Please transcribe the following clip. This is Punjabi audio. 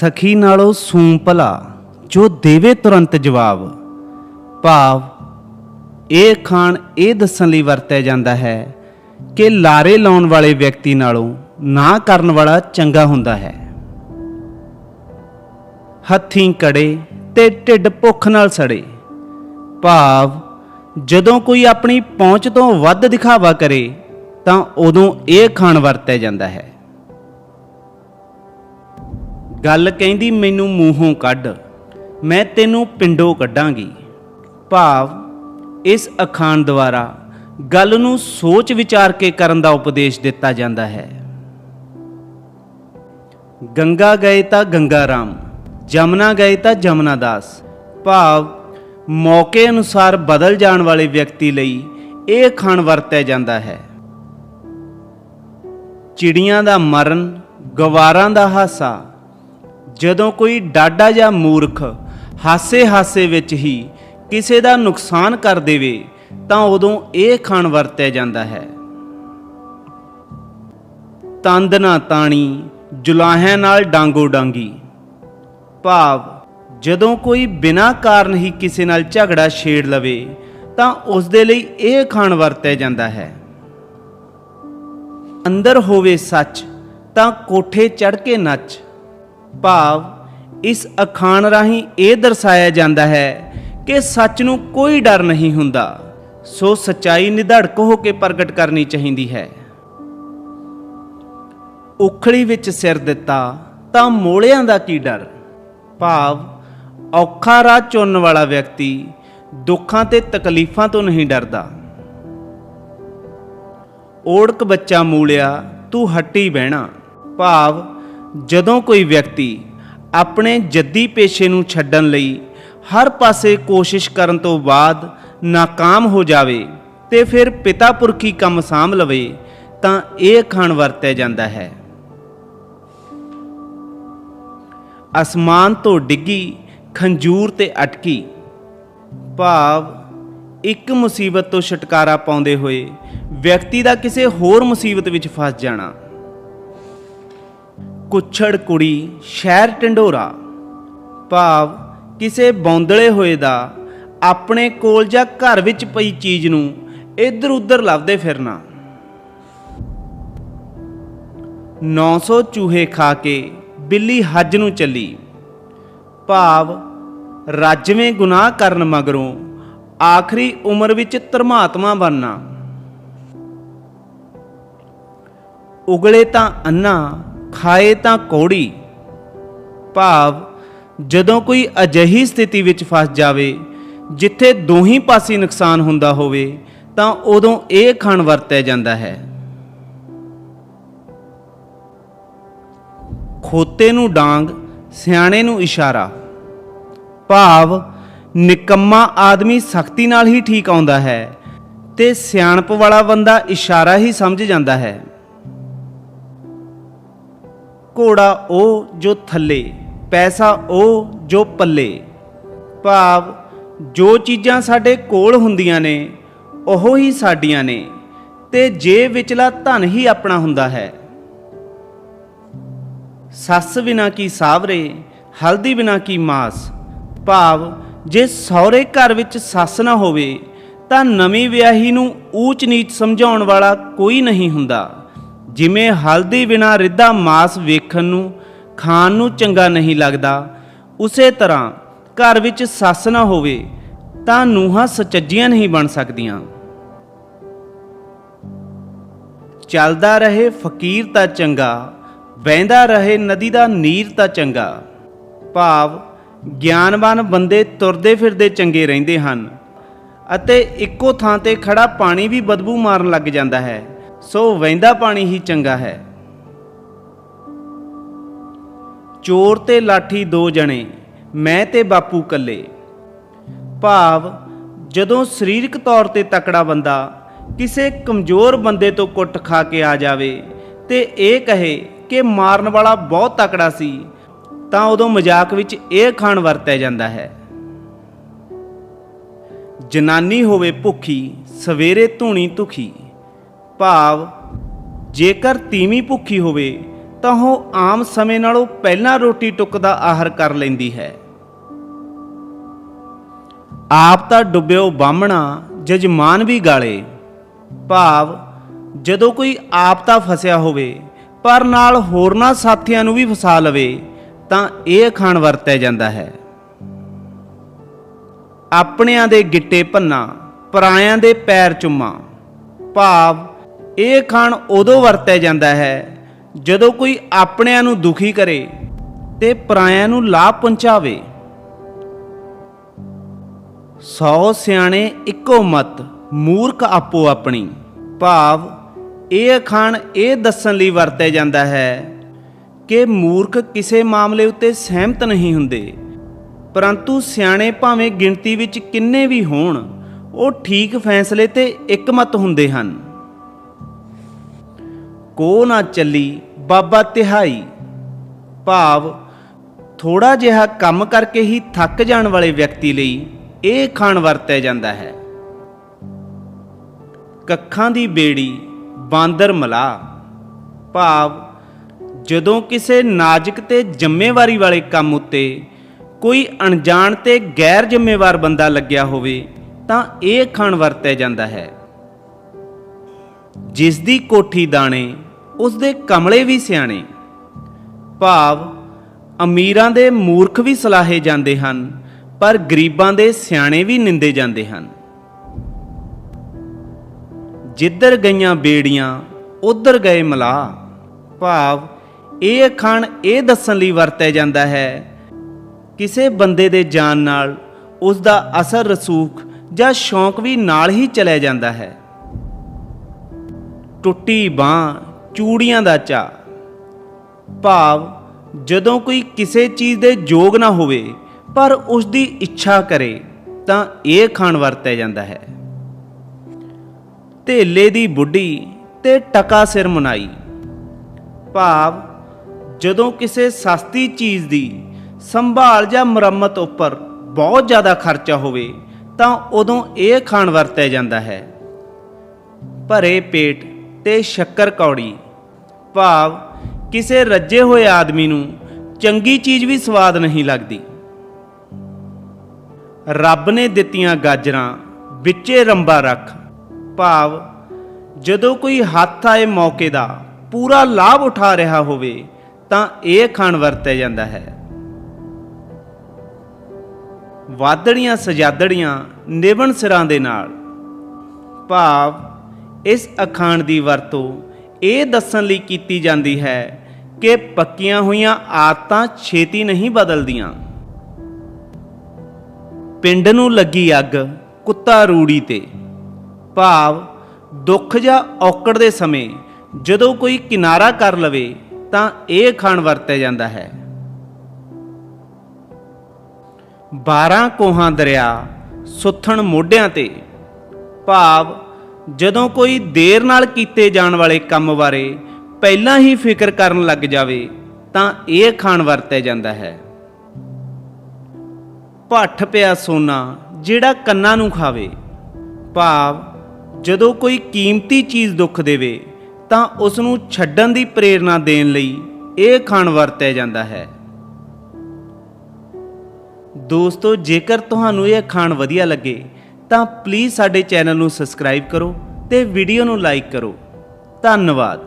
ਸਖੀ ਨਾਲੋਂ ਸੂਮ ਭਲਾ, ਜੋ ਦੇਵੇ ਤੁਰੰਤ ਜਵਾਬ। ਭਾਵ, ਇਹ ਖਾਣ ਇਹ ਦੱਸਣ ਲਈ ਵਰਤਿਆ ਜਾਂਦਾ ਹੈ ਕਿ ਲਾਰੇ ਲਾਉਣ ਵਾਲੇ ਵਿਅਕਤੀ ਨਾਲੋਂ ਨਾ ਕਰਨ ਵਾਲਾ ਚੰਗਾ ਹੁੰਦਾ ਹੈ। ਹੱਥੀਂ ਕੜੇ ਤੇ ਢਿੱਡ ਭੁੱਖ ਨਾਲ ਸੜੇ। ਭਾਵ, ਜਦੋਂ ਕੋਈ ਆਪਣੀ ਪਹੁੰਚ ਤੋਂ ਵੱਧ ਦਿਖਾਵਾ ਕਰੇ, ਤਾਂ ਉਦੋਂ ਇਹ ਖਾਣ ਵਰਤਿਆ ਜਾਂਦਾ ਹੈ। ਗੱਲ ਕਹਿੰਦੀ, ਮੈਨੂੰ ਮੂੰਹੋਂ ਕੱਢ, ਮੈਂ ਤੈਨੂੰ ਪਿੰਡੋਂ ਕੱਢਾਂਗੀ। ਭਾਵ ਇਸ ਅਖਾਣ ਦੁਆਰਾ ਗੱਲ ਨੂੰ ਸੋਚ ਵਿਚਾਰ ਕੇ ਕਰਨ ਦਾ ਉਪਦੇਸ਼ ਦਿੱਤਾ ਜਾਂਦਾ ਹੈ। ਗੰਗਾ ਗਏ ਤਾਂ ਗੰਗਾ ਰਾਮ, ਜਮਨਾ ਗਏ ਤਾਂ ਜਮਨਾ ਦਾਸ। ਭਾਵ ਮੌਕੇ ਅਨੁਸਾਰ ਬਦਲ ਜਾਣ ਵਾਲੇ ਵਿਅਕਤੀ ਲਈ ਇਹ ਖਾਣ ਵਰਤਿਆ ਜਾਂਦਾ ਹੈ। ਚਿੜੀਆਂ ਦਾ ਮਰਨ, ਗਵਾਰਾਂ ਦਾ ਹਾਸਾ ਜਦੋਂ ਕੋਈ ਡਾਡਾ ਜਾਂ ਮੂਰਖ ਹਾਸੇ-ਹਾਸੇ ਵਿੱਚ ਹੀ ਕਿਸੇ ਦਾ ਨੁਕਸਾਨ ਕਰ ਦੇਵੇ, ਤਾਂ ਉਦੋਂ ਇਹ ਖਾਣ ਵਰਤਿਆ ਜਾਂਦਾ ਹੈ। ਤੰਦ ਨਾ ਤਾਣੀ, ਜੁਲਾਹਿਆਂ ਨਾਲ ਡਾਂਗੋ ਡਾਂਗੀ। ਭਾਵ, ਜਦੋਂ ਕੋਈ ਬਿਨਾਂ ਕਾਰਨ ਹੀ ਕਿਸੇ ਨਾਲ ਝਗੜਾ ਛੇੜ ਲਵੇ, ਤਾਂ ਉਸ ਦੇ ਲਈ ਇਹ ਖਾਣ ਵਰਤਿਆ ਜਾਂਦਾ ਹੈ। ਅੰਦਰ ਹੋਵੇ ਸੱਚ, ਤਾਂ ਕੋਠੇ ਚੜ ਕੇ ਨੱਚ। ਭਾਵ ਇਸ ਅਖਾਣ ਰਾਹੀਂ ਇਹ ਦਰਸਾਇਆ ਜਾਂਦਾ ਹੈ ਕਿ ਸੱਚ ਨੂੰ ਕੋਈ ਡਰ ਨਹੀਂ ਹੁੰਦਾ। ਸੋ ਸਚਾਈ ਨਿਧੜਕ ਹੋ ਕੇ ਪ੍ਰਗਟ ਕਰਨੀ ਚਾਹੀਦੀ ਹੈ। ਉਖਲੀ ਵਿੱਚ ਸਿਰ ਦਿੱਤਾ ਤਾਂ ਮੋਲਿਆਂ ਦਾ ਕੀ ਡਰ? ਭਾਵ ਔਖਾ ਰਾਹ ਚੁਣਨ ਵਾਲਾ ਵਿਅਕਤੀ ਦੁੱਖਾਂ ਤੇ ਤਕਲੀਫਾਂ ਤੋਂ ਨਹੀਂ ਡਰਦਾ। ਓੜਕ ਬੱਚਾ ਮੂਲਿਆ ਤੂੰ ਹੱਟੀ ਬਹਿਣਾ। ਭਾਵ ਜਦੋਂ ਕੋਈ ਵਿਅਕਤੀ ਆਪਣੇ ਜੱਦੀ ਪੇਸ਼ੇ ਨੂੰ ਛੱਡਣ ਲਈ ਹਰ ਪਾਸੇ ਕੋਸ਼ਿਸ਼ ਕਰਨ ਤੋਂ ਬਾਅਦ ناکਾਮ ਹੋ ਜਾਵੇ ਤੇ ਫਿਰ ਪਿਤਾ ਪੁਰਖੀ ਕੰਮ ਸਾਂਭ ਲਵੇ, ਤਾਂ ਇਹ ਖਾਣ ਵਰਤਿਆ ਜਾਂਦਾ ਹੈ। ਅਸਮਾਨ ਤੋਂ ਡਿੱਗੀ, ਖੰਜੂਰ ਤੇ ਅਟਕੀ। ਭਾਵ, ਇੱਕ ਮੁਸੀਬਤ ਤੋਂ ਛੁਟਕਾਰਾ ਪਾਉਂਦੇ ਹੋਏ ਵਿਅਕਤੀ ਦਾ ਕਿਸੇ ਹੋਰ ਮੁਸੀਬਤ ਵਿੱਚ ਫਸ ਜਾਣਾ। ਕੁੱਛੜ ਕੁੜੀ ਸ਼ਹਿਰ ਟੰਡੋਰਾ ਭਾਵ ਕਿਸੇ ਬੌਂਦਲੇ ਹੋਏ ਦਾ ਆਪਣੇ ਕੋਲ ਜਾਂ ਘਰ ਵਿੱਚ ਪਈ ਚੀਜ਼ ਨੂੰ ਇੱਧਰ ਉੱਧਰ ਲੱਭਦੇ ਫਿਰਨਾ। 900 ਚੂਹੇ ਖਾ ਕੇ ਬਿੱਲੀ ਹੱਜ ਨੂੰ ਚੱਲੀ। ਭਾਵ ਰਾਜਵੇਂ ਗੁਨਾਹ ਕਰਨ ਮਗਰੋਂ ਆਖਰੀ ਉਮਰ ਵਿੱਚ ਧਰਮਾਤਮਾ ਬਣਨਾ। ਉਗਲੇ ਤਾਂ ਅੰਨਾ ਖਾਏ ਤਾਂ ਕੋੜੀ। ਭਾਵ ਜਦੋਂ ਕੋਈ ਅਜਿਹੀ ਸਥਿਤੀ ਵਿੱਚ ਫਸ ਜਾਵੇ, ਜਿੱਥੇ ਦੋਹੀਂ ਪਾਸੇ ਨੁਕਸਾਨ ਹੁੰਦਾ ਹੋਵੇ, ਤਾਂ ਉਦੋਂ ਇਹ ਖਾਣ ਵਰਤਿਆ ਜਾਂਦਾ ਹੈ। ਖੋਤੇ ਨੂੰ ਡਾਂਗ, ਸਿਆਣੇ ਨੂੰ ਇਸ਼ਾਰਾ। ਭਾਵ ਨਿਕੰਮਾ ਆਦਮੀ ਸਖਤੀ ਨਾਲ ਹੀ ਠੀਕ ਆਉਂਦਾ ਹੈ ਤੇ ਸਿਆਣਪ ਵਾਲਾ ਬੰਦਾ ਇਸ਼ਾਰਾ ਹੀ ਸਮਝ ਜਾਂਦਾ ਹੈ। ਘੋੜਾ ਉਹ ਜੋ ਥੱਲੇ, ਪੈਸਾ ਉਹ ਜੋ ਪੱਲੇ। ਭਾਵ, ਜੋ ਚੀਜ਼ਾਂ ਸਾਡੇ ਕੋਲ ਹੁੰਦੀਆਂ ਨੇ, ਉਹ ਹੀ ਸਾਡੀਆਂ ਨੇ, ਤੇ ਜੇ ਵਿਚਲਾ ਧਨ ਹੀ ਆਪਣਾ ਹੁੰਦਾ ਹੈ। ਸੱਸ ਬਿਨਾ ਕੀ ਸਾਵਰੇ, ਹਲਦੀ ਬਿਨਾ ਕੀ ਮਾਸ। ਭਾਵ, ਜੇ ਸਹੁਰੇ ਘਰ ਵਿੱਚ ਸੱਸ ਨਾ ਹੋਵੇ, ਤਾਂ ਨਵੀਂ ਵਿਆਹੀ ਨੂੰ ਊਚ ਨੀਚ ਸਮਝਾਉਣ ਵਾਲਾ ਕੋਈ ਨਹੀਂ ਹੁੰਦਾ। ਜਿਵੇਂ ਹਲਦੀ ਬਿਨਾ ਰਿੱਧਾ ਮਾਸ ਵੇਖਣ ਨੂੰ, ਖਾਣ ਨੂੰ ਚੰਗਾ ਨਹੀਂ ਲੱਗਦਾ, ਉਸੇ ਤਰ੍ਹਾਂ ਘਰ ਵਿੱਚ ਸੱਸ ਨਾ ਹੋਵੇ, ਤਾਂ ਨੂੰਹਾਂ ਸਚੱਜੀਆਂ ਨਹੀਂ ਬਣ ਸਕਦੀਆਂ। ਚੱਲਦਾ ਰਹੇ ਫਕੀਰ ਤਾਂ ਚੰਗਾ, ਵਹਿੰਦਾ ਰਹੇ ਨਦੀ ਦਾ ਨੀਰ ਤਾਂ ਚੰਗਾ। ਭਾਵ ਗਿਆਨਵਾਨ ਬੰਦੇ ਤੁਰਦੇ ਫਿਰਦੇ ਚੰਗੇ ਰਹਿੰਦੇ ਹਨ, ਅਤੇ ਇੱਕੋ ਥਾਂ ਤੇ ਖੜਾ ਪਾਣੀ ਵੀ ਬਦਬੂ ਮਾਰਨ ਲੱਗ ਜਾਂਦਾ ਹੈ। ਸੋ ਵਹਿੰਦਾ ਪਾਣੀ ਹੀ ਚੰਗਾ ਹੈ। ਚੋਰ ਤੇ ਲਾਠੀ ਦੋ ਜਣੇ, ਮੈਂ ਤੇ ਬਾਪੂ ਕੱਲੇ ਭਾਵ, ਜਦੋਂ ਸਰੀਰਕ ਤੌਰ ਤੇ ਤਕੜਾ ਬੰਦਾ ਕਿਸੇ ਕਮਜ਼ੋਰ ਬੰਦੇ ਤੋਂ ਕੁੱਟ ਖਾ ਕੇ ਆ ਜਾਵੇ ਤੇ ਇਹ ਕਹੇ ਕਿ ਮਾਰਨ ਵਾਲਾ ਬਹੁਤ ਤਕੜਾ ਸੀ, ਤਾਂ ਉਦੋਂ ਮਜ਼ਾਕ ਵਿੱਚ ਇਹ ਖਾਣ ਵਰਤਿਆ ਜਾਂਦਾ ਹੈ। ਜਨਾਨੀ ਹੋਵੇ ਭੁੱਖੀ, ਸਵੇਰੇ ਧੂਣੀ ਧੁਖੀ। ਭਾਵ, ਜੇਕਰ ਤੀਵੀਂ ਭੁੱਖੀ ਹੋਵੇ, ਤਾਂ ਉਹ ਆਮ ਸਮੇਂ ਨਾਲੋਂ ਪਹਿਲਾਂ ਰੋਟੀ ਟੁੱਕ ਦਾ ਆਹਰ ਕਰ ਲੈਂਦੀ ਹੈ। ਆਪ ਤਾਂ ਡੁੱਬਿਓ ਬਾਹਮਣਾ, ਜਜਮਾਨ ਵੀ ਗਾਲੇ। ਭਾਵ, ਜਦੋਂ ਕੋਈ ਆਪ ਤਾਂ ਫਸਿਆ ਹੋਵੇ, ਪਰ ਨਾਲ ਹੋਰਨਾਂ ਸਾਥੀਆਂ ਨੂੰ ਵੀ ਫਸਾ ਲਵੇ, ਤਾਂ ਇਹ ਖਾਣ ਵਰਤਿਆ ਜਾਂਦਾ ਹੈ। ਆਪਣਿਆਂ ਦੇ ਗਿੱਟੇ ਭੰਨਾ, ਪਰਾਇਆਂ ਦੇ ਪੈਰ ਚੁੰਮਾ। ਭਾਵ ਇਹ ਖਾਣ ਉਦੋਂ ਵਰਤਿਆ ਜਾਂਦਾ ਹੈ ਜਦੋਂ ਕੋਈ ਆਪਣਿਆਂ ਨੂੰ ਦੁਖੀ ਕਰੇ ਤੇ ਪਰਾਇਆਂ ਨੂੰ ਲਾਭ ਪਹੁੰਚਾਵੇ। ਸੌ ਸਿਆਣੇ ਇੱਕੋ ਮਤ, ਮੂਰਖ ਆਪੋ ਆਪਣੀ। ਭਾਵ, ਇਹ ਅਖਾਣ ਇਹ ਦੱਸਣ ਲਈ ਵਰਤਿਆ ਜਾਂਦਾ ਹੈ ਕਿ ਮੂਰਖ ਕਿਸੇ ਮਾਮਲੇ ਉੱਤੇ ਸਹਿਮਤ ਨਹੀਂ ਹੁੰਦੇ। ਪਰੰਤੂ ਸਿਆਣੇ ਭਾਵੇਂ ਗਿਣਤੀ ਵਿੱਚ ਕਿੰਨੇ ਵੀ ਹੋਣ, ਉਹ ਠੀਕ ਫੈਸਲੇ ਤੇ ਇਕਮਤ ਹੁੰਦੇ ਹਨ। ਕੋ ਨਾ ਚੱਲੀ ਬਾਬਾ ਤਿਹਾਈ। ਭਾਵ ਥੋੜਾ ਜਿਹਾ ਕੰਮ ਕਰਕੇ ਹੀ ਥੱਕ ਜਾਣ ਵਾਲੇ ਵਿਅਕਤੀ ਲਈ ਇਹ ਖਾਣ ਵਰਤਿਆ ਜਾਂਦਾ ਹੈ। ਕੱਖਾਂ ਦੀ ਬੇੜੀ, ਬਾਂਦਰ ਮਲਾ। ਭਾਵ ਜਦੋਂ ਕਿਸੇ ਨਾਜ਼ੁਕ ਤੇ ਜ਼ਿੰਮੇਵਾਰੀ ਵਾਲੇ ਕੰਮ ਉੱਤੇ ਕੋਈ ਅਣਜਾਣ ਤੇ ਗੈਰ ਜ਼ਿੰਮੇਵਾਰ ਬੰਦਾ ਲੱਗਿਆ ਹੋਵੇ ਤਾਂ ਇਹ ਖਾਣ ਵਰਤਿਆ ਜਾਂਦਾ ਹੈ। ਜਿਸ ਦੀ ਕੋਠੀ ਦਾਣੇ ਉਸ ਦੇ ਕਮਲੇ ਵੀ ਸਿਆਣੇ। ਭਾਵ, ਅਮੀਰਾਂ ਦੇ ਮੂਰਖ ਵੀ ਸਲਾਹੇ ਜਾਂਦੇ ਹਨ, ਪਰ ਗਰੀਬਾਂ ਦੇ ਸਿਆਣੇ ਵੀ ਨਿੰਦੇ ਜਾਂਦੇ ਹਨ। ਜਿੱਧਰ ਗਈਆਂ ਬੇੜੀਆਂ, ਉਧਰ ਗਏ ਮਲਾ ਭਾਵ, ਇਹ ਅਖਾਣ ਇਹ ਦੱਸਣ ਲਈ ਵਰਤਿਆ ਜਾਂਦਾ ਹੈ, ਕਿਸੇ ਬੰਦੇ ਦੇ ਜਾਣ ਨਾਲ ਉਸ ਦਾ ਅਸਰ ਰਸੂਖ ਜਾਂ ਸ਼ੌਂਕ ਵੀ ਨਾਲ ਹੀ ਚਲਿਆ ਜਾਂਦਾ ਹੈ। ਟੁੱਟੀ ਬਾਹ, ਚੂੜੀਆਂ ਦਾ ਚਾ ਭਾਵ, ਜਦੋਂ ਕੋਈ ਕਿਸੇ ਚੀਜ਼ ਦੇ ਯੋਗ ਨਾ ਹੋਵੇ, ਪਰ ਉਸ ਦੀ ਇੱਛਾ ਕਰੇ, ਤਾਂ ਇਹ ਖਾਣ ਵਰਤਿਆ ਜਾਂਦਾ ਹੈ। ਧੇਲੇ ਦੀ ਬੁੱਢੀ ਤੇ ਟਕਾ ਸਿਰ ਮਨਾਈ। ਭਾਵ, ਜਦੋਂ ਕਿਸੇ ਸਸਤੀ ਚੀਜ਼ ਦੀ ਸੰਭਾਲ ਜਾਂ ਮੁਰੰਮਤ ਉੱਪਰ ਬਹੁਤ ਜ਼ਿਆਦਾ ਖਰਚਾ ਹੋਵੇ, ਤਾਂ ਉਦੋਂ ਇਹ ਖਾਣ ਵਰਤਿਆ ਜਾਂਦਾ ਹੈ। ਭਰੇ ਪੇਟ ਤੇ ਸ਼ੱਕਰ ਕੌੜੀ। ਭਾਵ, ਕਿਸੇ ਰੱਜੇ ਹੋਏ ਆਦਮੀ ਨੂੰ ਚੰਗੀ ਚੀਜ਼ ਵੀ ਸਵਾਦ ਨਹੀਂ ਲੱਗਦੀ। ਰੱਬ ਨੇ ਦਿੱਤੀਆਂ ਗਾਜਰਾਂ ਵਿੱਚੇ ਰੰਬਾ ਰੱਖ। ਭਾਵ, ਜਦੋਂ ਕੋਈ ਹੱਥ ਆਏ ਮੌਕੇ ਦਾ ਪੂਰਾ ਲਾਭ ਉਠਾ ਰਿਹਾ ਹੋਵੇ, ਤਾਂ ਇਹ ਖਾਣ ਵਰਤਿਆ ਜਾਂਦਾ ਹੈ। ਵਾਦੜੀਆਂ ਸਜਾਦੜੀਆਂ ਨਿਵਣ ਸਿਰਾਂ ਦੇ ਨਾਲ। ਭਾਵ ਇਸ ਅਖਾਣ ਦੀ ਵਰਤੋਂ ਇਹ ਦੱਸਣ ਲਈ ਕੀਤੀ ਜਾਂਦੀ ਹੈ ਕਿ ਪੱਕੀਆਂ ਹੋਈਆਂ ਆਦਤਾਂ ਛੇਤੀ ਨਹੀਂ ਬਦਲਦੀਆਂ। ਪਿੰਡ ਨੂੰ ਲੱਗੀ ਅੱਗ ਕੁੱਤਾ ਰੂੜੀ ਤੇ। ਭਾਵ ਦੁੱਖ ਜਾਂ ਔਕੜ ਦੇ ਸਮੇਂ ਜਦੋਂ ਕੋਈ ਕਿਨਾਰਾ ਕਰ ਲਵੇ ਤਾਂ ਇਹ ਖਾਣ ਵਰਤਿਆ ਜਾਂਦਾ ਹੈ। 12 ਕੋਹਾਂ ਦਰਿਆ ਸੁੱਥਣ ਮੋਢਿਆਂ ਤੇ। ਭਾਵ ਜਦੋਂ ਕੋਈ ਦੇਰ ਨਾਲ ਕੀਤੇ ਜਾਣ ਵਾਲੇ ਕੰਮ ਬਾਰੇ ਪਹਿਲਾਂ ਹੀ ਫਿਕਰ ਕਰਨ ਲੱਗ ਜਾਵੇ, ਤਾਂ ਇਹ ਖਾਣ ਵਰਤਿਆ ਜਾਂਦਾ ਹੈ। ਭੱਠ ਪਿਆ ਸੋਨਾ ਜਿਹੜਾ ਕੰਨਾਂ ਨੂੰ ਖਾਵੇ। ਭਾਵ, ਜਦੋਂ ਕੋਈ ਕੀਮਤੀ ਚੀਜ਼ ਦੁੱਖ ਦੇਵੇ, ਤਾਂ ਉਸ ਨੂੰ ਛੱਡਣ ਦੀ ਪ੍ਰੇਰਣਾ ਦੇਣ ਲਈ ਇਹ ਖਾਣ ਵਰਤਿਆ ਜਾਂਦਾ ਹੈ। ਦੋਸਤੋ, ਜੇਕਰ ਤੁਹਾਨੂੰ ਇਹ ਖਾਣ ਵਧੀਆ ਲੱਗੇ ਤਾਂ ਪਲੀਜ਼ ਸਾਡੇ ਚੈਨਲ ਨੂੰ ਸਬਸਕ੍ਰਾਈਬ ਕਰੋ ਤੇ ਵੀਡੀਓ ਨੂੰ ਲਾਈਕ ਕਰੋ। ਧੰਨਵਾਦ।